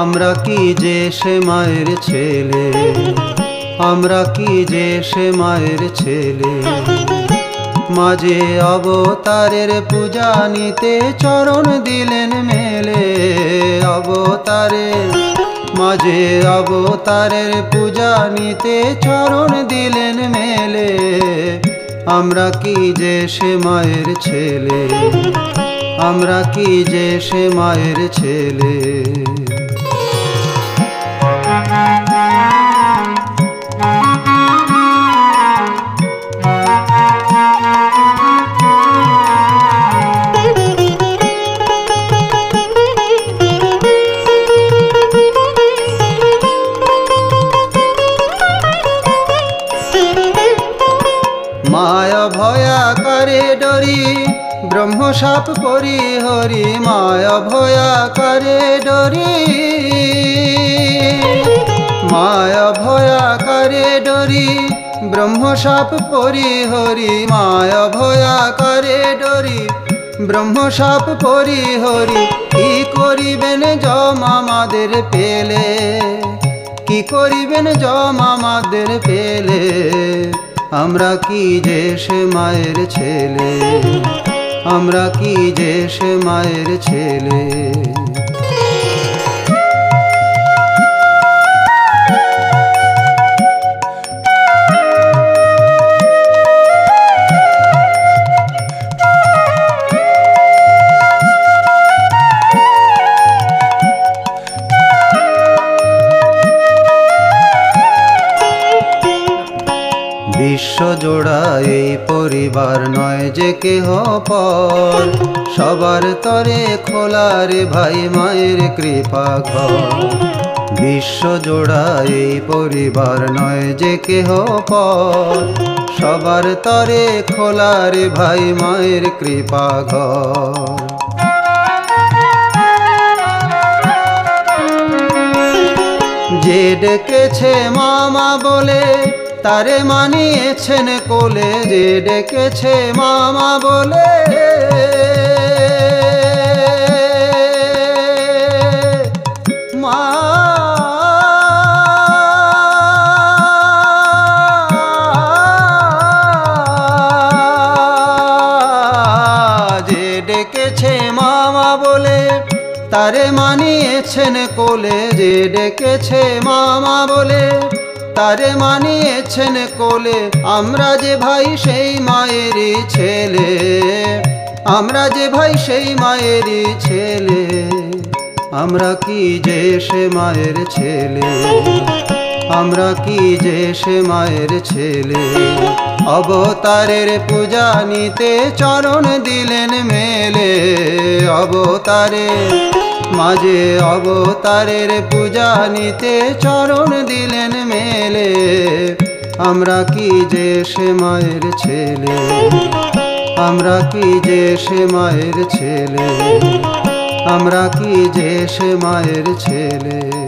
আমরা কি যে সে মায়ের ছেলে? আমরা কি যে সে মায়ের ছেলে? মাঝে অবতারের পূজা নিতে চরণ দিলেন মেলে। অবতারে, মাঝে অবতারের পূজা নিতে চরণ দিলেন মেলে। আমরা কি যে সে মায়ের ছেলে? আমরা কি যে সে মায়ের ছেলে? মায়া ভয়া করে ডরি ব্রহ্ম সাপ পরি হরি মায়া ভয়া করে ডরি। মায়া ভয়া করে ডরি ব্রহ্ম সাপ পরি হরি মায়া ভয়া করে ডরি। ব্রহ্ম সাপ পরি হরি কি করিবেন জমামাদের পেলে? কি করিবেন জমামাদের পেলে? আমরা কি যে সে মায়ের ছেলে? আমরা কি যে সে মায়ের ছেলে? বিশ্বজোড়া এই পরিবার নয় যে কেহ পর। সবার তরে খোলারে ভাই, মায়ের কৃপা ঘর। বিশ্বজোড়া এই পরিবার নয় যে কেহ পর। সবার তরে খোলারে ভাই, মায়ের কৃপা ঘর। যে ডেকেছে মামা বলে তারে মানিয়েছেন কোলে যে ডেকেছে মামা বলে। ডেকেছে মামা বলে, তারে মানিয়েছেন কোলে যে ডেকেছে মামা বলে। তারে মানিয়েছেন কোলে। আমরা যে ভাই সেই মায়েরই ছেলে। আমরা যে ভাই সেই মায়েরই ছেলে। আমরা কি যে সে মায়ের ছেলে? আমরা কি যে সে মায়ের ছেলে? অবতারের পূজা নিতে চরণ দিলেন মেলে। অবতারে মাঝে অবতারের পূজা নিতে চরণ দিলেন মেলে। আমরা কি যে সে মায়ের ছেলে? আমরা কি যে সে মায়ের ছেলে? আমরা কি যে সে মায়ের ছেলে?